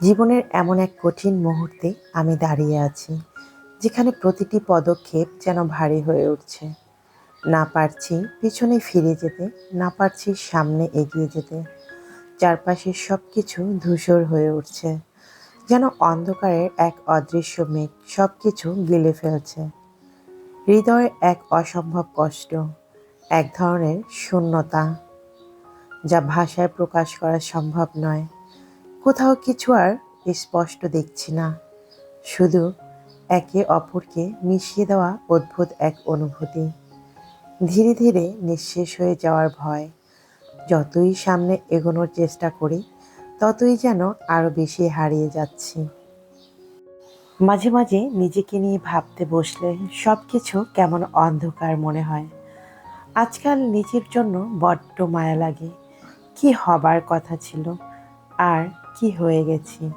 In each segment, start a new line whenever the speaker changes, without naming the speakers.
জীবনের এমন এক কঠিন মুহূর্তে আমি দাঁড়িয়ে আছি, যেখানে প্রতিটি পদক্ষেপ যেন ভারী হয়ে উঠছে। না পারছি পিছনে ফিরে যেতে, না পারছি সামনে এগিয়ে যেতে। চারপাশের সব কিছু ধূসর হয়ে উঠছে, যেন অন্ধকারের এক অদৃশ্য মেঘ সব কিছু গিলে ফেলছে। হৃদয়ে এক অসম্ভব কষ্ট, এক ধরনের শূন্যতা, যা ভাষায় প্রকাশ করা সম্ভব নয়। কোথাও কিছু আর স্পষ্ট দেখছি না। শুধু একে অপরকে মিশিয়ে দেওয়া অদ্ভুত এক অনুভূতি। ধীরে ধীরে নিঃশেষ হয়ে যাওয়ার ভয়। যতই সামনে এগোনোর চেষ্টা করি, ততই যেন আরও বেশি হারিয়ে যাচ্ছি। মাঝে মাঝে নিজেকে নিয়ে ভাবতে বসলে সব কিছু কেমন অন্ধকার মনে হয়। আজকাল নিজের জন্য বড্ড মায়া লাগে। কি হবার কথা ছিল? আর কি হয়ে গেছি?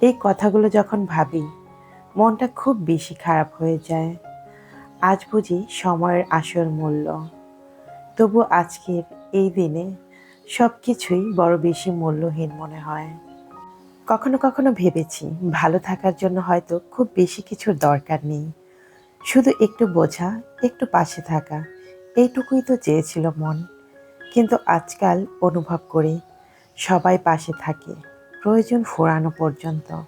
এই কথাগুলো যখন ভাবি, মনটা খুব বেশি খারাপ হয়ে যায়। আজ বুঝি সময়ের আসল মূল্য। তবু আজকের এই দিনে সব কিছুই বড় বেশি মূল্যহীন মনে হয়। কখনো কখনো ভেবেছি, ভালো থাকার জন্য হয়তো খুব বেশি কিছুর দরকার নেই। শুধু একটু বোঝা, একটু পাশে থাকা, এইটুকুই তো চেয়েছিল মন। কিন্তু আজকাল অনুভব করি সবাই পাশে থাকে। প্রয়োজন ফোরানো পর্যন্ত।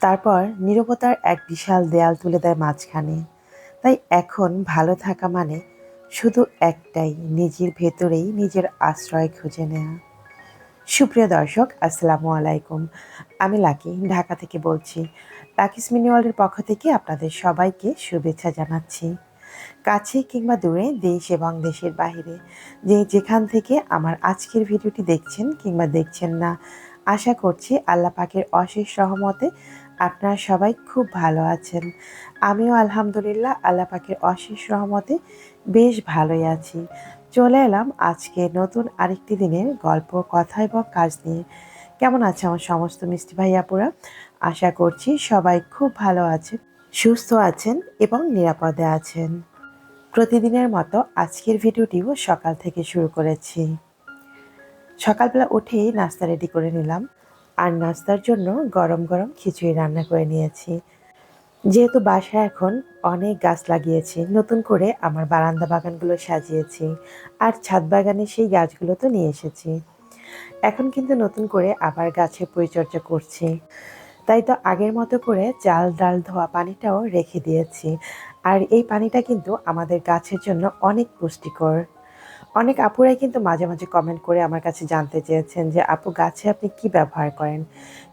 তারপর নীরবতার এক বিশাল দেয়াল তুলে দেয় মাঝখানে। তাই এখন ভালো থাকা মানে শুধু একটাই, নিজের ভেতরেই নিজের আশ্রয় খুঁজে নেওয়া সুপ্রিয় দর্শক, আসসালামু আলাইকুম। আমি লাকি, ঢাকা থেকে বলছি লাকিস মিনি ওয়ার্ল্ডের পক্ষ থেকে আপনাদের সবাইকে শুভেচ্ছা জানাচ্ছি। কাছে কিংবা দূরে দেশ এবং দেশের বাইরে। যে যেখান থেকে আমার আজকের ভিডিওটি দেখছেন কিংবা দেখছেন না, আশা করছি আল্লাহ পাকের অশেষ সহমতে আপনারা সবাই খুব ভালো আছেন। আমিও আলহামদুলিল্লাহ আল্লাহ পাকের অশেষ রহমতে বেশ ভালোই আছি। চলে এলাম আজকে নতুন আরেকটি দিনের গল্প, কথা এবং কাজ নিয়ে। কেমন আছে আমার সমস্ত মিষ্টি ভাইয়াপুরা? আশা করছি সবাই খুব ভালো আছে সুস্থ আছেন এবং নিরাপদে আছেন। প্রতিদিনের মতো আজকের ভিডিওটিও সকাল থেকে শুরু করেছি। সকালবেলা উঠেই নাস্তা রেডি করে নিলাম। আর নাস্তার জন্য গরম গরম খিচুড়ি রান্না করে নিয়েছি। যেহেতু বাসায় এখন অনেক গাছ লাগিয়েছি, নতুন করে আমার বারান্দা বাগানগুলো সাজিয়েছি। আর ছাদ বাগানে সেই গাছগুলো তো নিয়ে এসেছি। এখন কিন্তু নতুন করে আবার গাছের পরিচর্যা করছি। তাই তো আগের মতো করে চাল ডাল, ধোয়া পানিটাও রেখে দিয়েছি। আর এই পানিটা কিন্তু আমাদের গাছের জন্য অনেক পুষ্টিকর। অনেক আপুরাই কিন্তু মাঝে মাঝে কমেন্ট করে আমার কাছে জানতে চেয়েছেন যে, আপু, গাছে আপনি কি ব্যবহার করেন?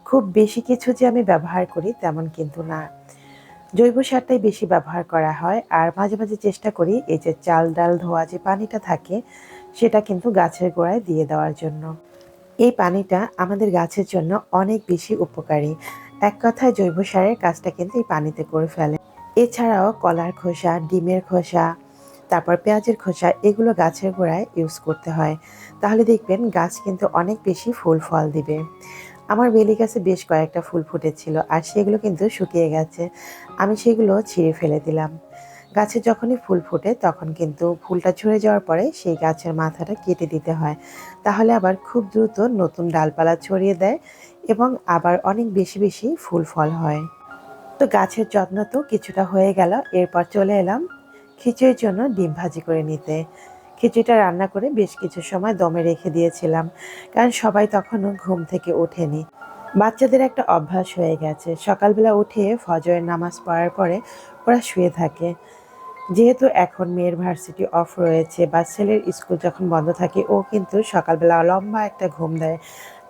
খুব বেশি কিছু যে আমি ব্যবহার করি তেমন কিন্তু না। জৈব সারটাই বেশি ব্যবহার করা হয়। আর মাঝে মাঝে চেষ্টা করি এই যে চাল, ডাল, ধোয়া যে পানিটা থাকে, সেটা কিন্তু গাছের গোড়ায় দিয়ে দেওয়ার জন্য। এই পানিটা আমাদের গাছের জন্য অনেক বেশি উপকারী। এক কথায় জৈব সারের কাজটা কিন্তু এই পানিতে করে ফেলে। এছাড়াও কলার খোসা, ডিমের খোসা, তারপর পেঁয়াজের খোসা, এগুলো গাছের গোড়ায় ইউজ করতে হয়। তাহলে দেখবেন গাছ কিন্তু অনেক বেশি ফুল ফল দিবে। আমার বেলি গাছে বেশ কয়েকটা ফুল ফুটেছিল আর সেগুলো কিন্তু শুকিয়ে গেছে। আমি সেগুলো ছিঁড়ে ফেলে দিলাম। গাছে যখনই ফুল ফুটে তখন কিন্তু ফুলটা ঝরে যাওয়ার পরে সেই গাছের মাথাটা কেটে দিতে হয়। তাহলে আবার খুব দ্রুত নতুন ডালপালা ছড়িয়ে দেয় এবং আবার অনেক বেশি বেশি ফুল ফল হয়। তো গাছের যত্ন তো কিছুটা হয়ে গেল। এরপর চলে এলাম খিচুড়ির জন্য ডিম ভাজি করে নিতে। খিচুড়িটা রান্না করে বেশ কিছু সময় দমে রেখে দিয়েছিলাম, কারণ সবাই তখনও ঘুম থেকে ওঠেনি। বাচ্চাদের একটা অভ্যাস হয়ে গেছে। সকালবেলা উঠে ফজরের নামাজ পড়ার পরে ওরা শুয়ে থাকে। যেহেতু এখন মেয়ের ভার্সিটি অফ রয়েছে, বা ছেলের স্কুল যখন বন্ধ থাকে, ও কিন্তু সকালবেলা লম্বা একটা ঘুম দেয়।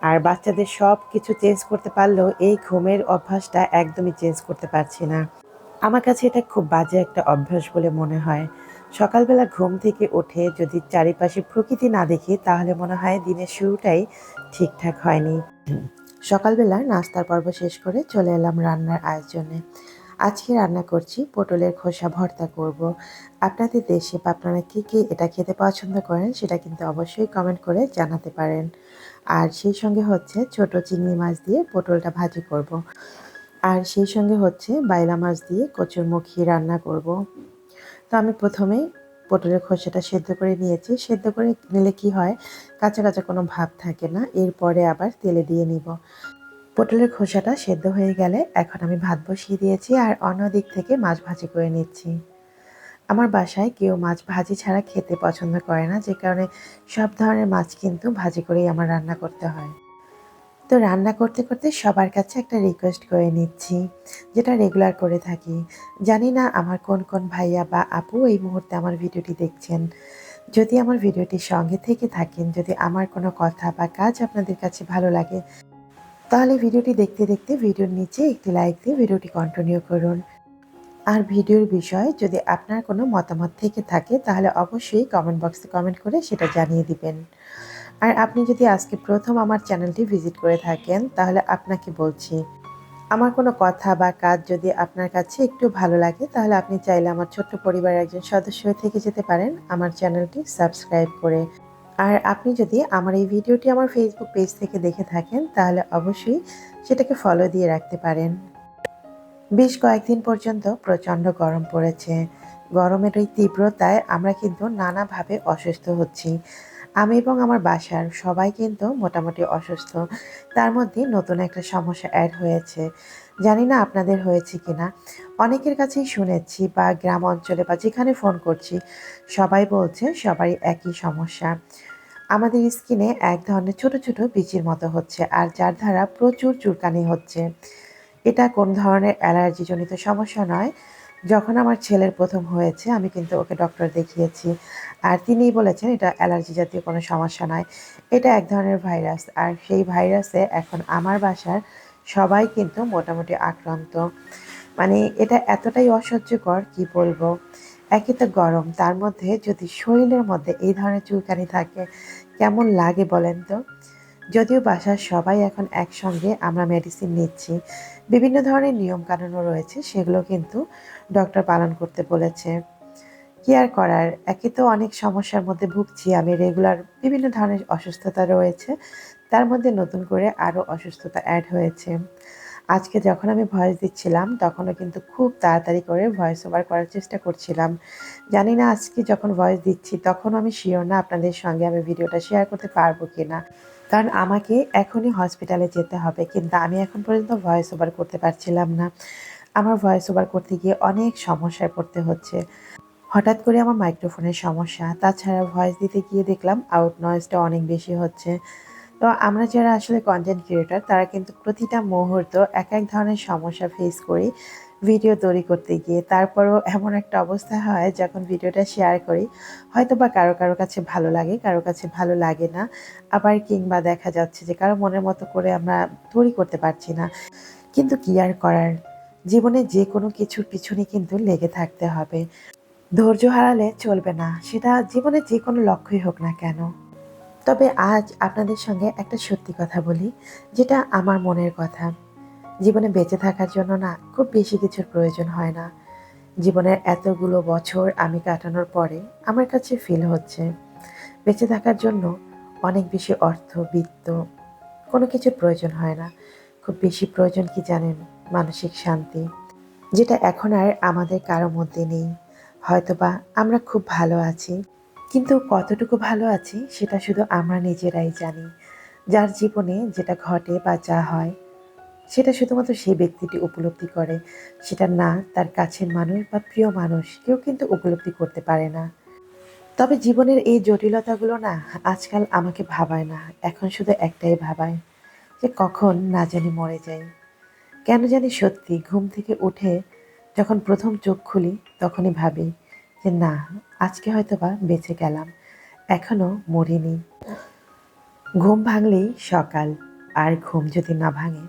আর বাচ্চাদের সব কিছু চেঞ্জ করতে পারলেও এই ঘুমের অভ্যাসটা একদমই চেঞ্জ করতে পারছি না। আমার কাছে এটা খুব বাজে একটা অভ্যাস বলে মনে হয়। সকালবেলা ঘুম থেকে উঠে যদি চারিপাশে প্রকৃতি না দেখি, তাহলে মনে হয় দিনের শুরুটাই ঠিকঠাক হয়নি। সকালবেলা নাস্তার পর্ব শেষ করে চলে এলাম রান্নার আয়োজনে। আজকে রান্না করছি পটলের খোসা ভর্তা করব। আপনাদের দেশে বা আপনারা কী কী এটা খেতে পছন্দ করেন, সেটা কিন্তু অবশ্যই কমেন্ট করে জানাতে পারেন। আর সেই সঙ্গে হচ্ছে ছোট চিংড়ি মাছ দিয়ে পটলটা ভাজি করব। আর সেই সঙ্গে হচ্ছে বাইলা মাছ দিয়ে কচুরমুখী রান্না করব। তো আমি প্রথমেই পটলের খোসাটা সেদ্ধ করে নিয়েছি। সেদ্ধ করে নিলে কি হয়? কাঁচা কাঁচা কোনো ভাব থাকে না। এরপরে আবার তেলে দিয়ে নিব। পটলের খোসাটা সেদ্ধ হয়ে গেলে এখন আমি ভাত বসিয়ে দিয়েছি আর অন্য দিক থেকে মাছ ভাজি করে নিচ্ছি। আমার বাসায় কেউ মাছ ভাজি ছাড়া খেতে পছন্দ করে না, যে কারণে সব ধরনের মাছ কিন্তু ভাজি করেই আমার রান্না করতে হয়। তো রান্না করতে করতে সবার কাছে একটা রিকোয়েস্ট করে নিচ্ছি, যেটা রেগুলার করে থাকি। জানি না আমার কোন কোন ভাইয়া বা আপু এই মুহূর্তে আমার ভিডিওটি দেখছেন। যদি আমার ভিডিওটি সঙ্গে থেকে থাকেন, যদি আমার কোনো কথা বা কাজ আপনাদের কাছে ভালো লাগে, তাহলে ভিডিওটি দেখতে দেখতে ভিডিওর নিচে একটি লাইক দিয়ে ভিডিওটি কন্টিনিউ করুন। আর ভিডিওর বিষয়ে যদি আপনার কোনো মতামত থেকে থাকে, তাহলে অবশ্যই কমেন্ট বক্সে কমেন্ট করে সেটা জানিয়ে দিবেন। আর আপনি যদি আজকে প্রথম আমার চ্যানেলটি ভিজিট করে থাকেন, তাহলে আপনাকে বলছি, আমার কোনো কথা বা কাজ যদি আপনার কাছে একটু ভালো লাগে, তাহলে আপনি চাইলে আমার ছোট্ট পরিবারের একজন সদস্য হয়ে থেকে যেতে পারেন আমার চ্যানেলটি সাবস্ক্রাইব করে। আর আপনি যদি আমার এই ভিডিওটি আমার ফেসবুক পেজ থেকে দেখে থাকেন, তাহলে অবশ্যই সেটাকে ফলো দিয়ে রাখতে পারেন। বেশ কয়েকদিন পর্যন্ত প্রচণ্ড গরম পড়েছে। গরমের ওই তীব্রতায় আমরা কিন্তু নানাভাবে অসুস্থ হচ্ছি। আমি এবং আমার বাসার সবাই কিন্তু মোটামুটি অসুস্থ। তার মধ্যে নতুন একটা সমস্যা অ্যাড হয়েছে। জানি না আপনাদের হয়েছে কি না অনেকের কাছেই শুনেছি বা গ্রাম অঞ্চলে বা যেখানে ফোন করছি, সবাই বলছে সবারই একই সমস্যা। আমাদের স্কিনে এক ধরনের ছোট ছোট বিচির মতো হচ্ছে, আর যার দ্বারা প্রচুর চুলকানি হচ্ছে। এটা কোন ধরনের অ্যালার্জিজনিত সমস্যা নয়। যখন আমার ছেলের প্রথম হয়েছে, আমি কিন্তু ওকে ডক্টর দেখিয়েছি। আর তিনিই বলেছেন, এটা অ্যালার্জি জাতীয় কোনো সমস্যা নয়। এটা এক ধরনের ভাইরাস। আর সেই ভাইরাসে এখন আমার বাসার সবাই কিন্তু মোটামুটি আক্রান্ত। মানে এটা এতটাই অসহ্যকর, কি বলব? একে তো গরম, তার মধ্যে যদি শরীরের মধ্যে এই ধরনের চুলকানি থাকে, কেমন লাগে বলেন তো? যদিও বাসার সবাই এখন একসঙ্গে আমরা মেডিসিন নিচ্ছি। বিভিন্ন ধরনের নিয়মকানুনও রয়েছে, সেগুলো কিন্তু ডক্টর পালন করতে বলেছে। কি আর করার, একে তো অনেক সমস্যার মধ্যে ভুগছি আমি রেগুলার বিভিন্ন ধরনের অসুস্থতা রয়েছে, তার মধ্যে নতুন করে আরও অসুস্থতা অ্যাড হয়েছে। আজকে যখন আমি ভয়েস দিচ্ছিলাম, তখনও কিন্তু খুব তাড়াতাড়ি করে ভয়েস ওভার করার চেষ্টা করছিলাম। জানি না আজকে যখন ভয়েস দিচ্ছি তখন আমি শিওর না আপনাদের সঙ্গে আমি ভিডিওটা শেয়ার করতে পারব কি না কারণ আমাকে এখনই হসপিটালে যেতে হবে। কিন্তু আমি এখন পর্যন্ত ভয়েস ওভার করতে পারছিলাম না। আমার ভয়েস ওভার করতে গিয়ে অনেক সমস্যায় পড়তে হচ্ছে। হঠাৎ করে আমার মাইক্রোফোনের সমস্যা। তাছাড়া ভয়েস দিতে গিয়ে দেখলাম আউট নয়েজটা অনেক বেশি হচ্ছে। তো আমরা যারা আসলে কন্টেন্ট ক্রিয়েটার তারা কিন্তু প্রতিটা মুহূর্ত এক এক ধরনের সমস্যা ফেস করি। ভিডিও তৈরি করতে গিয়ে তারপরও এমন একটা অবস্থা হয় যখন ভিডিওটা শেয়ার করি। হয়তো বা কারও কারও কাছে ভালো লাগে, কারও কাছে ভালো লাগে না। আবার কিংবা দেখা যাচ্ছে যে কারও মনের মতো করে আমরা তৈরি করতে পারছি না। কিন্তু কি আর করার? জীবনে যে কোনো কিছুর পিছনে কিন্তু লেগে থাকতে হবে। ধৈর্য হারালে চলবে না, সেটা জীবনে যে কোনো লক্ষ্যই হোক না কেন। তবে আজ আপনাদের সঙ্গে একটা সত্যি কথা বলি, যেটা আমার মনের কথা। জীবনে বেঁচে থাকার জন্য না খুব বেশি কিছুর প্রয়োজন হয় না। জীবনের এতগুলো বছর আমি কাটানোর পরে আমার কাছে ফিল হচ্ছে। বেঁচে থাকার জন্য অনেক বেশি অর্থ, বিত্ত কোনো কিছুর প্রয়োজন হয় না। খুব বেশি প্রয়োজন কি জানেন? মানসিক শান্তি, যেটা এখন আর আমাদের কারও মধ্যে নেই। হয়তোবা আমরা খুব ভালো আছি, কিন্তু কতটুকু ভালো আছি সেটা শুধু আমরা নিজেরাই জানি। যার জীবনে যেটা ঘটে বা যা হয় সেটা শুধুমাত্র সেই ব্যক্তিটি উপলব্ধি করে, সেটা না তার কাছের মানুষ বা প্রিয় মানুষ, কেউ কিন্তু উপলব্ধি করতে পারে না। তবে জীবনের এই জটিলতাগুলো না আজকাল আমাকে ভাবায় না, এখন শুধু একটাই ভাবায় যে কখন না জানি মরে যাই। কেন জানি সত্যি ঘুম থেকে উঠে যখন প্রথম চোখ খুলি, তখনই ভাবি যে না, আজকে হয়তো বা বেঁচে গেলাম, এখনও মরিনি। ঘুম ভাঙলেই সকাল, আর ঘুম যদি না ভাঙে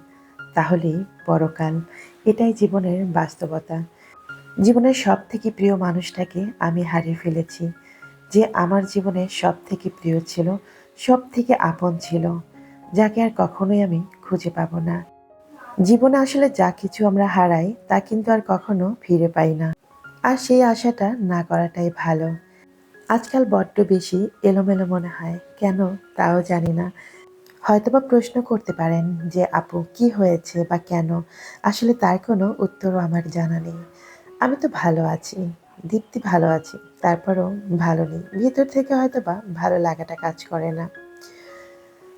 তাহলেই পরকাল। এটাই জীবনের বাস্তবতা। জীবনের সব থেকে প্রিয় মানুষটাকে আমি হারিয়ে ফেলেছি। যে আমার জীবনে সব থেকে প্রিয় ছিল সব থেকে আপন ছিল, যাকে আর কখনোই আমি খুঁজে পাবো না। জীবনে আসলে যা কিছু আমরা হারাই, তা কিন্তু আর কখনো ফিরে পাই না। আর সেই আশাটা না করাটাই ভালো। আজকাল বড্ড বেশি এলোমেলো মনে হয়। কেন তাও জানি না। হয়তোবা প্রশ্ন করতে পারেন যে, আপু, কি হয়েছে বা কেন? আসলে তার কোনো উত্তরও আমার জানা নেই। আমি তো ভালো আছি, দীপ্তি ভালো আছি, তারপরও ভালো নেই। ভিতর থেকে হয়তো বা ভালো লাগাটা কাজ করে না।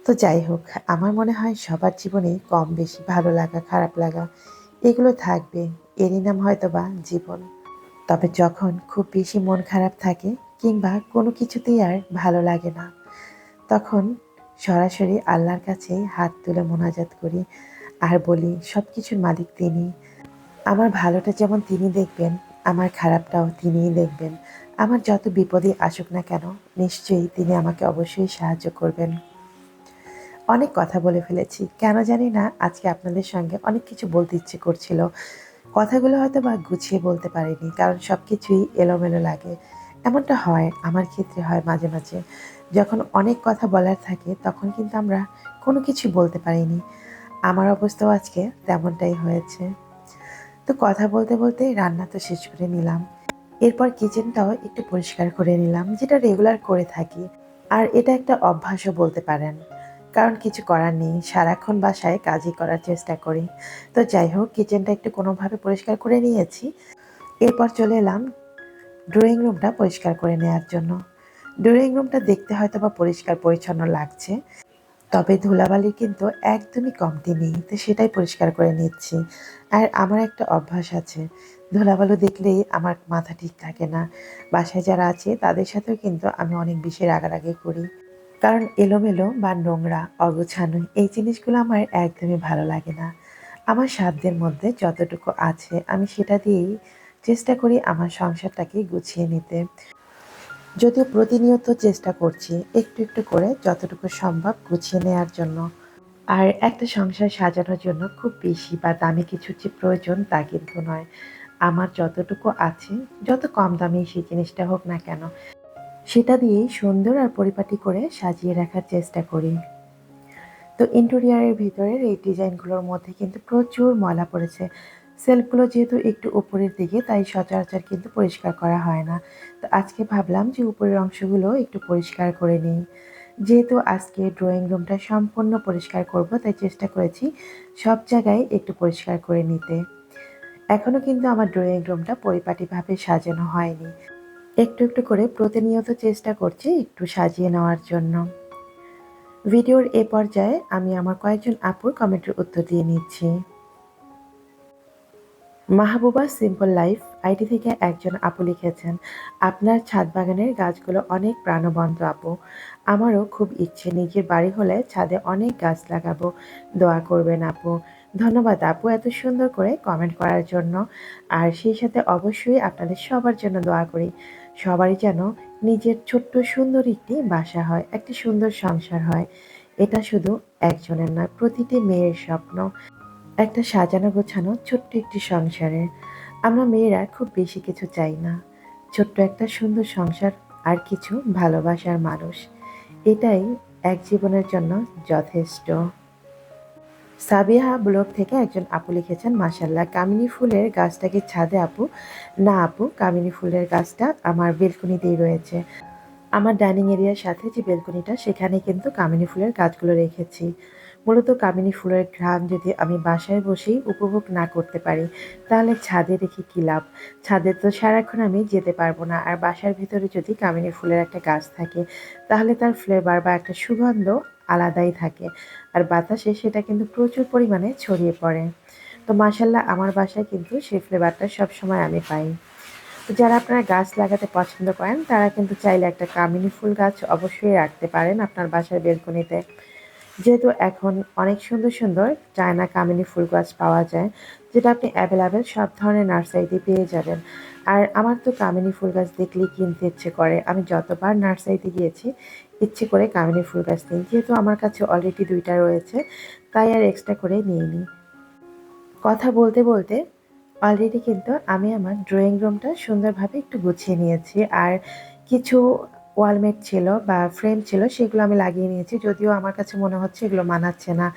তো যাই হোক, আমার মনে হয় সবার জীবনেই কম বেশি ভালো লাগা, খারাপ লাগা, এগুলো থাকবে। এরই নাম হয়তো বা জীবন। তবে যখন খুব বেশি মন খারাপ থাকে কিংবা কোনো কিছুতেই আর ভালো লাগে না, তখন সরাসরি আল্লাহর কাছে হাত তুলে মোনাজাত করি আর বলি সব কিছুর মালিক তিনি। আমার ভালোটা যেমন তিনি দেখবেন, আমার খারাপটাও তিনিই দেখবেন। আমার যত বিপদে আসুক না কেন, নিশ্চয়ই তিনি আমাকে অবশ্যই সাহায্য করবেন। অনেক কথা বলে ফেলেছি। কেন জানি না, আজকে আপনাদের সঙ্গে অনেক কিছু বলতে ইচ্ছে করছিল। কথাগুলো হয়তো বা গুছিয়ে বলতে পারিনি, কারণ সব কিছুই এলোমেলো লাগে। এমনটা হয়, আমার ক্ষেত্রে হয় মাঝে মাঝে। যখন অনেক কথা বলার থাকে, তখন কিন্তু আমরা কোনো কিছু বলতে পারিনি। আমার অবস্থাও আজকে তেমনটাই হয়েছে। তো কথা বলতে বলতে রান্না তো শেষ করে নিলাম। এরপর কিচেনটাও একটু পরিষ্কার করে নিলাম, যেটা রেগুলার করে থাকি। আর এটা একটা অভ্যাসও বলতে পারেন। কারণ কিছু করার নেই, সারাক্ষণ বাসায় কাজই করার চেষ্টা করি। তো যাই হোক কিচেনটা একটু কোনোভাবে পরিষ্কার করে নিয়েছি। এরপর চলে এলাম ড্রয়িং রুমটা পরিষ্কার করে নেওয়ার জন্য। ড্রয়িং রুমটা দেখতে হয়তো বা পরিষ্কার পরিচ্ছন্ন লাগছে, তবে ধুলাবালির কিন্তু একদমই কমতি নেই, তো সেটাই পরিষ্কার করে নিচ্ছি। আর আমার একটা অভ্যাস আছে, ধুলাবালু দেখলেই আমার মাথা ঠিক থাকে না। বাসায় যারা আছে, তাদের সাথেও কিন্তু আমি অনেক বেশি রাগারাগি করি। কারণ এলোমেলো বা নোংরা, অগোছানো এই জিনিসগুলো আমার একদমই ভালো লাগে না। আমার সাধ্যের মধ্যে যতটুকু আছে, আমি সেটা দিয়েই চেষ্টা করি আমার সংসারটাকে গুছিয়ে নিতে। যদিও প্রতিনিয়ত চেষ্টা করছি একটু একটু করে যতটুকু সম্ভব গুছিয়ে নেওয়ার জন্য। আর একটা সংসার সাজানোর জন্য খুব বেশি বা দামি কিছু যে প্রয়োজন তা কিন্তু নয়। আমার যতটুকু আছে, যত কম দামি সেই জিনিসটা হোক না কেন, সেটা দিয়েই সুন্দর আর পরিপাটি করে সাজিয়ে রাখার চেষ্টা করি। তো ইন্টেরিয়ারের ভিতরের এই ডিজাইনগুলোর মধ্যে কিন্তু প্রচুর ময়লা পড়েছে। সেলফগুলো যেহেতু একটু উপরের দিকে, তাই সচরাচর কিন্তু পরিষ্কার করা হয় না। তো আজকে ভাবলাম যে উপরের অংশগুলো একটু পরিষ্কার করে নিই। যেহেতু আজকে ড্রয়িং রুমটা সম্পূর্ণ পরিষ্কার করব, তাই চেষ্টা করেছি সব জায়গায় একটু পরিষ্কার করে নিতে। এখনও কিন্তু আমার ড্রয়িং রুমটা পরিপাটিভাবে সাজানো হয়নি। একটু একটু করে প্রতিনিয়ত চেষ্টা করছি একটু সাজিয়ে নেওয়ার জন্য। ভিডিওর এ পর্যায়ে আমি আমার কয়েকজন আপুর কমেন্টের উত্তর দিয়ে নিচ্ছি। মাহবুবা সিম্পল লাইফ আইডি থেকে একজন আপু লিখেছেন, আপনার ছাদ বাগানের গাছগুলো অনেক প্রাণবন্ত আপু। আমারও খুব ইচ্ছে নিজের বাড়ি হলে ছাদে অনেক গাছ লাগাবো। দোয়া করবেন আপু। ধন্যবাদ আপু এত সুন্দর করে কমেন্ট করার জন্য। আর সেই সাথে অবশ্যই আপনাদের সবার জন্য দোয়া করি। সবারই যেন নিজের ছোট্ট সুন্দর একটি বাসা হয়, একটি সুন্দর সংসার হয়। এটা শুধু একজনের নয়, প্রতিটি মেয়ের স্বপ্ন। একটা সাজানো গোছানো ছোট্ট একটি সংসারে। আমরা মেয়েরা খুব বেশি কিছু চাই না। ছোট্ট একটা সুন্দর সংসার আর কিছু ভালোবাসার মানুষ। এটাই এক জীবনের জন্য যথেষ্ট। সাবিহা ব্লগ থেকে একজন আপু লিখেছেন মাসাল্লাহ কামিনী ফুলের গাছটাকে ছাদে আপু? না আপু, কামিনী ফুলের গাছটা আমার বেলকনিতেই রয়েছে। আমার ডাইনিং এরিয়ার সাথে যে বেলকনিটা, সেখানে কিন্তু কামিনী ফুলের গাছগুলো রেখেছি। মূলত কামিনী ফুলের ঘ্রাণ যদি আমি বাসায় বসেই উপভোগ না করতে পারি, তাহলে ছাদে রেখে কী লাভ? ছাদে তো সারাক্ষণ আমি যেতে পারব না। আর বাসার ভিতরে যদি কামিনী ফুলের একটা গাছ থাকে, তাহলে তার ফ্লেভার বা একটা সুগন্ধ আলাদাই থাকে। আর বাতাসে সেটা কিন্তু প্রচুর পরিমাণে ছড়িয়ে পড়ে। তো মাসাল্লাহ আমার বাসায় কিন্তু সেই ফ্লেভারটা সবসময় আমি পাই। তো যারা আপনারা গাছ লাগাতে পছন্দ করেন, তারা কিন্তু চাইলে একটা কামিনী ফুল গাছ অবশ্যই রাখতে পারেন আপনার বাসার বেলকনিতে যেহেতু এখন অনেক সুন্দর সুন্দর চায়না কামিনী ফুল গাছ পাওয়া যায়, যেটা আপনি অ্যাভেলেবেল সব ধরনের নার্সারিতে পেয়ে যাবেন। আর আমার তো কামিনী ফুল গাছ দেখলেই কিনতে ইচ্ছে করে। আমি যতবার নার্সারিতে গিয়েছি, ইচ্ছে করে কামিনী ফুল গাছ নিই। যেহেতু আমার কাছে অলরেডি দুইটা রয়েছে, তাই আর এক্সট্রা করে নিয়ে নিই কথা বলতে বলতে অলরেডি কিন্তু আমি আমার ড্রয়িং রুমটা সুন্দরভাবে একটু গুছিয়ে নিয়েছি। আর কিছু ওয়ালমেট ছিল বা ফ্রেম ছিল, সেগুলো আমি লাগিয়ে নিয়েছি। যদিও আমার কাছে মনে হচ্ছে এগুলো মানাচ্ছে না।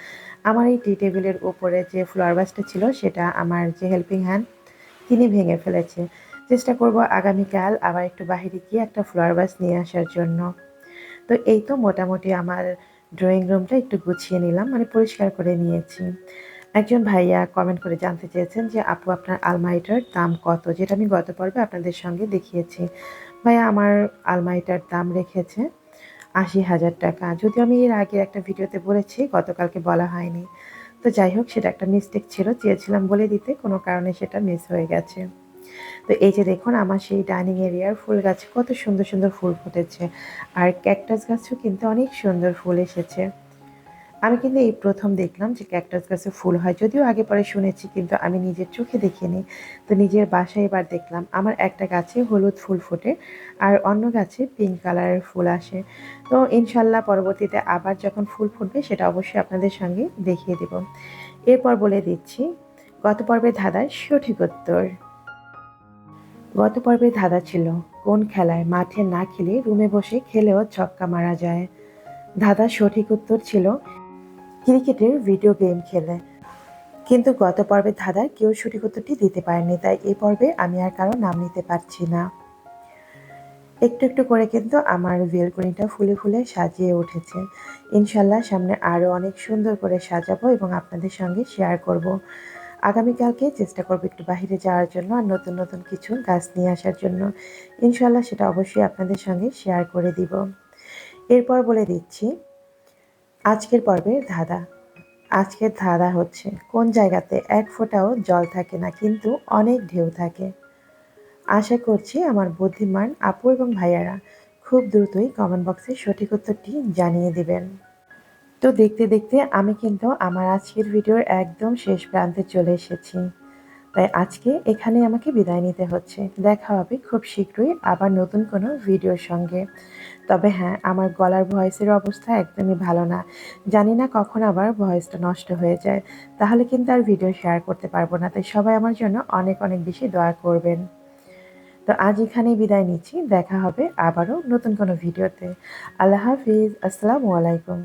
আমার এই টি টেবিলের উপরে যে ফ্লোয়ার বাসটা ছিল, সেটা আমার যে হেল্পিং হ্যান্ড তিনি ভেঙে ফেলেছে। চেষ্টা করব আগামীকাল আবার একটু বাহিরে গিয়ে একটা ফ্লোয়ার বাস নিয়ে আসার জন্য। তো এই তো মোটামুটি আমার ড্রয়িং রুমটা একটু গুছিয়ে নিলাম মানে পরিষ্কার করে নিয়েছি। একজন ভাইয়া কমেন্ট করে জানতে চেয়েছেন যে, আপু, আপনার আলমারিটার দাম কত? যেটা আমি গত পর্বে আপনাদের সঙ্গে দেখিয়েছি। ভাইয়া আমার আলমারিটার দাম রেখেছে আশি হাজার টাকা। যদিও আমি এর আগের একটা ভিডিওতে বলেছি, গতকালকে বলা হয়নি। তো যাই হোক, সেটা একটা মিস্টেক ছিল, চেয়েছিলাম বলে দিতে, কোনো কারণে সেটা মিস হয়ে গেছে। তো এই যে দেখুন, আমার সেই ডাইনিং এরিয়ার ফুল গাছে, কত সুন্দর সুন্দর ফুল ফুটেছে। আর ক্যাকটাস গাছও কিন্তু অনেক সুন্দর ফুল এসেছে। আমি কিন্তু এই প্রথম দেখলাম যে ক্যাকটাস গাছে ফুল হয়। যদিও আগে পরে শুনেছি, কিন্তু আমি নিজের চোখে দেখিনি। তো নিজের বাসায় এবার দেখলাম, আমার একটা গাছে হলুদ ফুল ফোটে আর অন্য গাছে পিঙ্ক কালারের ফুল আসে। তো ইনশাল্লাহ পরবর্তীতে আবার যখন ফুল ফুটবে, সেটা অবশ্যই আপনাদের সঙ্গে দেখিয়ে দেব। এরপর বলে দিচ্ছি, গত পর্বে ধাঁধার সঠিক উত্তর। গত পর্বে ধাঁধা ছিল, কোন খেলায় মাঠে না খেলে রুমে বসে খেলেও ছক্কা মারা যায়। ধাঁধার সঠিক উত্তর ছিল ক্রিকেটের ভিডিও গেম খেলে। কিন্তু গত পর্বে ধাঁধার কেউ সঠিক উত্তরটি দিতে পারেনি, তাই এই পর্বে আমি আর কারও নাম নিতে পারছি না। একটু একটু করে কিন্তু আমার বেলকনিটা ফুলে ফুলে সাজিয়ে উঠেছে। ইনশাল্লাহ সামনে আরও অনেক সুন্দর করে সাজাবো এবং আপনাদের সঙ্গে শেয়ার করব। আগামীকালকে চেষ্টা করব একটু বাইরে যাওয়ার জন্য আর নতুন নতুন কিছু গাছ নিয়ে আসার জন্য। ইনশাল্লাহ সেটা অবশ্যই আপনাদের সঙ্গে শেয়ার করে দিব। এরপর বলে দিচ্ছি আজকের পর্বের ধাঁধা। আজকের ধাঁধা হচ্ছে, কোন জায়গাতে এক ফোঁটাও জল থাকে না, কিন্তু অনেক ঢেউ থাকে। আশা করছি আমার বুদ্ধিমান আপু এবং ভাইয়ারা খুব দ্রুতই কমেন্ট বক্সে সঠিক উত্তরটি জানিয়ে দিবেন। তো দেখতে দেখতে আমি কিন্তু আমার আজকের ভিডিওর একদম শেষ প্রান্তে চলে এসেছি। তাই আজকে এখানে আমাকে বিদায় নিতে হচ্ছে। দেখা হবে খুব শীঘ্রই আবার নতুন কোনো ভিডিওর সঙ্গে। তবে হ্যাঁ আমার গলার ভয়েসের অবস্থা একদমই ভালো না। জানি না কখন আবার ভয়েসটা নষ্ট হয়ে যায়। তাহলে কিন্তু আর ভিডিও শেয়ার করতে পারব না, তাই সবাই আমার জন্য অনেক অনেক বেশি দোয়া করবেন। তো আজ এখানেই বিদায় নিচ্ছি। দেখা হবে আবারও নতুন কোনো ভিডিওতে। আল্লাহ হাফিজ। আসসালামু আলাইকুম।